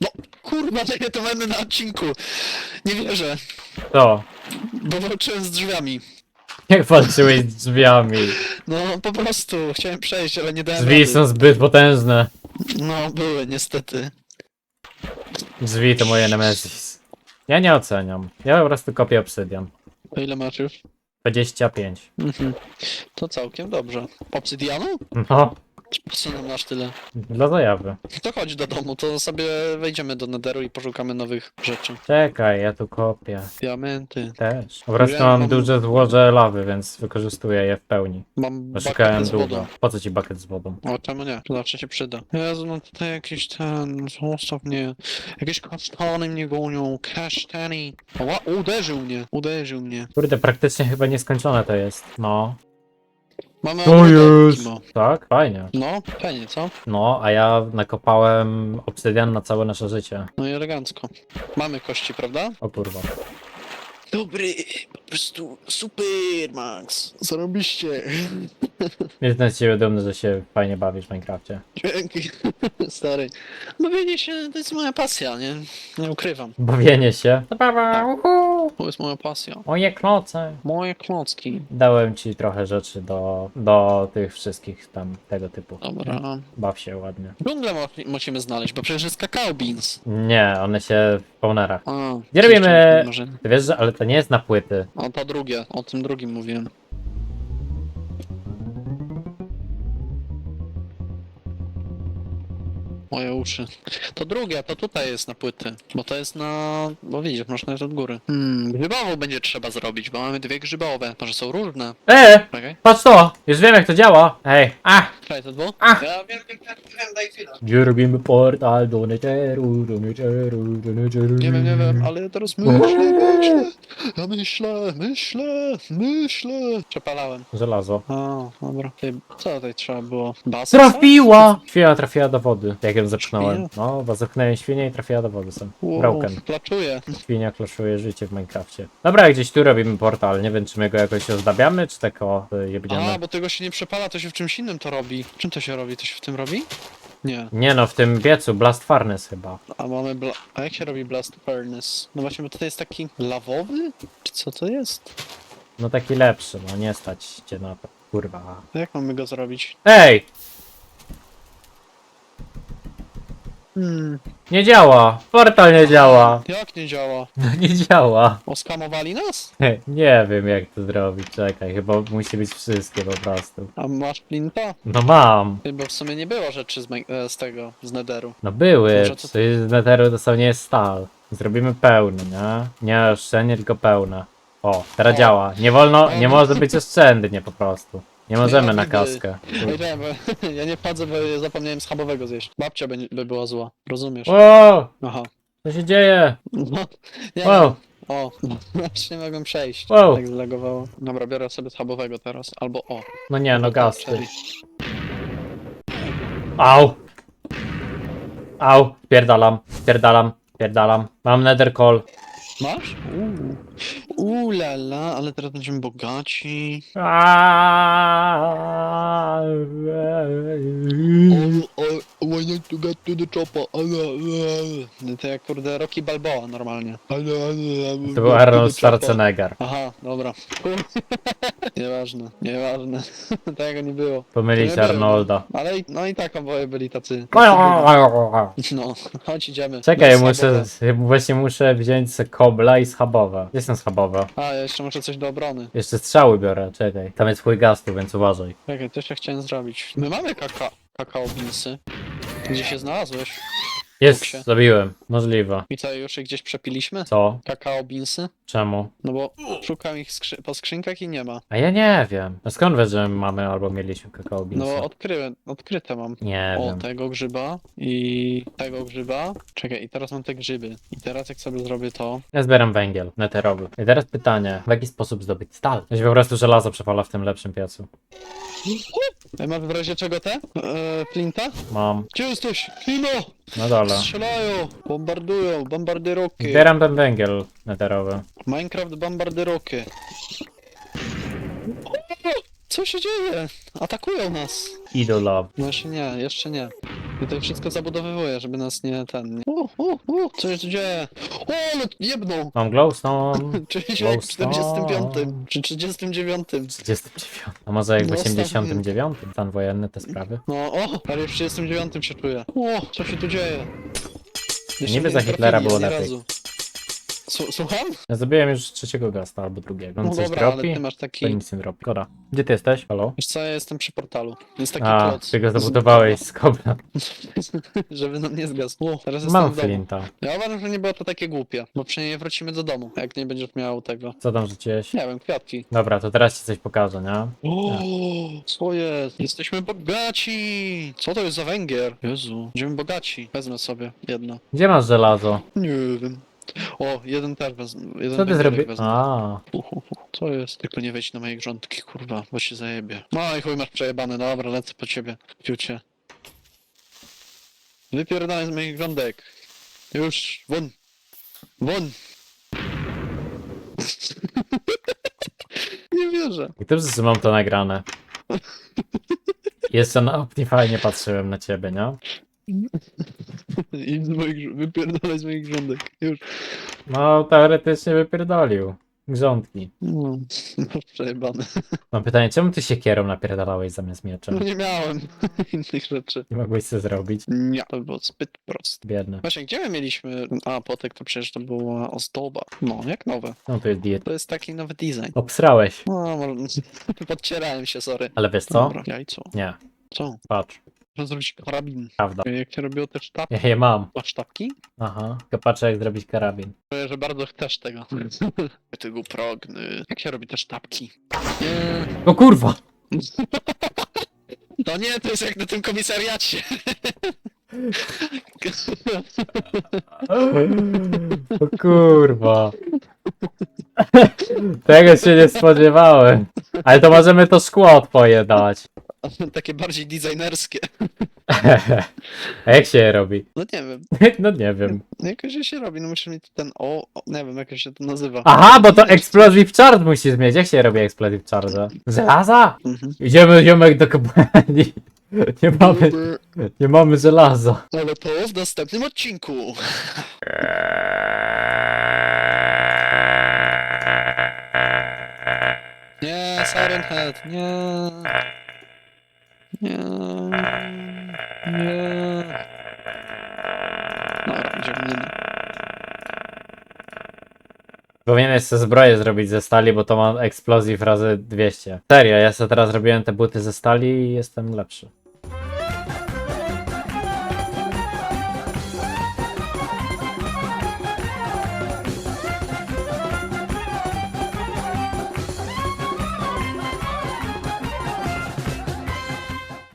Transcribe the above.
No, kurwa, takie to będę na odcinku. Nie wierzę, To. bo walczyłem z drzwiami. Jak walczyłeś z drzwiami? No, po prostu, chciałem przejść, ale nie dałem Drzwi rady. są zbyt potężne. No, były, niestety. Drzwi to moje nemesis. Ja nie oceniam. Ja po prostu kopię obsydian. To ile masz już? 25. Mhm. To całkiem dobrze. Obsydianu? No, Po co nam masz tyle? dla zajawy. To chodź do domu, to sobie wejdziemy do Netheru i poszukamy nowych rzeczy. Czekaj, ja tu kopię. Diamenty. Też. Prostu Ja mam mam- duże złoże lawy, więc wykorzystuję je w pełni. Mam Poszukałem bucket z wodą. długo. Po co ci bucket z wodą? O, czemu nie? Zawsze się przyda. Jezu, no tutaj jakiś ten... Zostaw mnie. Jakieś kasztany mnie gonią. Kasztani. O, ła- uderzył mnie. Uderzył mnie. Kurde, praktycznie chyba nieskończone to jest. No. Mamy To ogródek, jest. Kimo. Tak, fajnie. No, fajnie, co? No, a ja nakopałem obsydian na całe nasze życie. No i elegancko. Mamy kości, prawda? O kurwa. Dobry, po prostu super, Max. Zarobiście. Jestem z ciebie dumny, że się fajnie bawisz w Minecrafcie. Dzięki, stary. Bawienie się to jest moja pasja, nie? Nie ukrywam. Bawienie się. Zabawa, uhu. To jest moja pasja. Moje kloce. Moje klocki. Dałem ci trochę rzeczy do, do tych wszystkich tam tego typu. Dobra. Baw się ładnie. Dżunglę mo- musimy znaleźć, bo przecież jest kakao beans. Nie, one się w. A, Gdzie robimy- Może... Ty wiesz, że ale to nie jest na płyty. O, to drugie. O tym drugim mówiłem. Moje uszy. To drugie, to tutaj jest na płyty. Bo to jest na... Bo widzisz, masz nawet od góry. Hmm, grzybową będzie trzeba zrobić, bo mamy dwie grzybowe. Może są różne. E! Czekaj. Patrz to! Już wiem jak to działa! Ej! A! Czekaj, to dwu? Ach. Ja wiem, wiem, wiem, wiem, daj chwilę. Gdzie robimy portal do Netheru, do Netheru, do Netheru. Nie wiem, nie wiem, ale ja teraz myślę, myślę. Ja myślę, myślę, myślę. Przepalałem. Żelazo. A, dobra. Ty, co tutaj trzeba było? Basen? Trafiła! Świnia trafiła do wody, jak ją No, bo zepchnąłem świnię i trafiła do wody sam. Wow, Broken. Placzuję. Świnia kloszuje życie w Minecrafcie. Dobra, gdzieś tu robimy portal. Nie wiem, czy my go jakoś ozdabiamy, czy tak o y, A, bo tego się nie przepala, to się w czymś innym to robi. Czym to się robi? To się w tym robi? Nie. Nie no, w tym piecu, Blast Furnace chyba. A mamy bla... A jak się robi Blast Furnace? No właśnie, bo tutaj jest taki lawowy? Czy co to jest? No taki lepszy, no nie stać cię na to. Kurwa. To jak mamy go zrobić? Ej! Hmm, Nie działa! Portal nie działa! jak nie działa? No nie działa. Oskamowali nas? Nie wiem jak to zrobić, czekaj, chyba musi być wszystkie po prostu. A masz plinta? No mam! Ty, Bo w sumie nie było rzeczy z, me- e, z tego, z Netheru. No były, to- to jest z netheru dosłownie jest stal. Zrobimy pełny, nie? Nie oszczędnie, tylko pełne. O, teraz O. działa. Nie wolno, nie może być oszczędnie po prostu. Nie możemy na kaskę. Ej, nie, bo ja nie wchodzę, bo ja zapomniałem schabowego zjeść. Babcia by, by była zła, rozumiesz? O, Aha. co się dzieje? No, nie Wow. O, właśnie nie mogłem przejść. Wow. Tak zlagowało. Dobra, biorę sobie schabowego teraz. Albo o. No nie, no. Czyli- Au! Au, pierdalam, pierdalam, pierdalam. Mam nether call. Masz? Uuu. Uuu la la, ale teraz będziemy bogaci. I want to get to the chopper. To jak kurde Rocky Balboa normalnie. To był Arnold Schwarzenegger. Aha, dobra. nieważne, nieważne. Tego nie było. Pomylić Nie było. Arnolda. Ale i, no i tak oboje byli tacy. No, chodź idziemy. Czekaj, Bez muszę, schabowe. właśnie muszę wziąć se kobla i schabowe. Gdzie są schabowe? A, ja jeszcze muszę coś do obrony. Jeszcze strzały biorę, czekaj. Tam jest chuj gastu, więc uważaj. Czekaj, to jeszcze chciałem zrobić. My mamy kaka kakao beansy. Gdzie się znalazłeś? Jest, Boksie. zabiłem. Możliwe. I co, już je gdzieś przepiliśmy? Co? Kakao beansy? Czemu? No bo szukam ich skrzy po skrzynkach i nie ma. A ja nie wiem. No skąd wiesz, że mamy albo mieliśmy kakao No bo odkryłem, odkryte mam. Nie O, wiem. tego grzyba i tego grzyba. Czekaj, i teraz mam te grzyby. I teraz jak sobie zrobię to... Ja zbieram węgiel neterowy. I teraz pytanie, w jaki sposób zdobyć stal? To się po prostu żelazo przepala w tym lepszym piecu. Ej, mam w razie czego te? Eee, flinta? Mam Gdzie jesteś? Klino! na dole. Strzelają! Bombardują! Bombardyroki! Zbieram ten węgiel neterowy. Minecraft bombardyroki. O, Co się dzieje? Atakują nas! Idol love. No jeszcze nie, jeszcze nie. Tutaj wszystko zabudowywuje, żeby nas nie ten... Nie... U, u, u, co się tu dzieje? O, ale jebnął! Mam glowstone. Czuję się jak w Glowstone. 45 czy 39. 39. A może jak w No, 89? Stan wojenny, te sprawy. No, o, ale w 39 się czuję. O, co się tu dzieje? Jeszcze Niby mnie za nie Hitlera trafili było ani lepiej. razu. Su- Słucham? Ja zabiłem już trzeciego gasta albo drugiego. On No coś dobra, ale dropi? ty masz To taki... nic nie dropi. Szkoda. Gdzie ty jesteś? Halo? Wiesz co, ja jestem przy portalu. Jest taki A, kloc. ty go zabudowałeś z kobla. Żeby nam nie zgasł. O, teraz Mam jestem w domu. flinta. Ja uważam, że nie było to takie głupie, bo przynajmniej wrócimy do domu, jak nie będziesz miał tego. Co tam rzuciłeś? Nie wiem, kwiatki. Dobra, to teraz ci coś pokażę, nie? O, co jest? Jesteśmy bogaci! Co to jest za węgier? Jezu, będziemy bogaci. Wezmę sobie jedno. Gdzie masz żelazo? Nie wiem. O, jeden też wezmę. Jeden Co ty węgierek zrobiłeś? wezmę. A, Hu, hu, hu. Co jest? Tylko nie wejdź na moje grządki, kurwa, bo się zajebie. No i chuj, masz przejebane, dobra, lecę po ciebie. Piucie. Wypierdalaj z moich grządek. Już, won. Won. nie wierzę. i dobrze, że mam to nagrane. Jeszcze na Optify nie patrzyłem na ciebie, nie? I z moich, wypierdalaj z moich grządek. Już. No, teoretycznie wypierdolił. Grządki. No, masz przejebane. Mam pytanie, czemu ty się kierą napierdalałeś zamiast No mieczem? nie miałem innych rzeczy. Nie mogłeś co zrobić? Nie, to było zbyt proste. Biedny. Właśnie, gdzie my mieliśmy... A, potek to przecież to była ozdoba. No, jak nowe. No to jest diet. To jest taki nowy design. Obsrałeś. No, może... Podcierałem się, sorry. Ale wiesz co? Dobra, jajco. Nie, Co? patrz. Można zrobić karabin. Prawda. Jak się robiło te sztabki? Ja je mam. Masz sztabki? Aha. Tylko patrzę jak zrobić karabin. Czuję, że bardzo chcesz tego. Tego progny. Jak się robi te sztabki? Nie. O kurwa! To nie, to jest jak na tym komisariacie. O kurwa. Tego się nie spodziewałem. Ale to możemy to szkło twoje dać. Takie bardziej designerskie. A jak się je robi? No nie wiem. No nie wiem. Jakoś się robi, no musisz mieć ten o, o nie wiem, jak się to nazywa. Aha, bo to Explosive Charge musisz mieć. Jak się robi Explosive Charge? Żelaza? Mhm. Idziemy ziomek do kopalni. Nie mamy, nie mamy żelaza. Ale to w następnym odcinku. Nie, Siren Head, nie. Nie. Nie. Dobra, idziemy nie. Powinieneś sobie zbroję zrobić ze stali, bo to ma Explosive razy 200. Serio, ja sobie teraz robiłem te buty ze stali i jestem lepszy.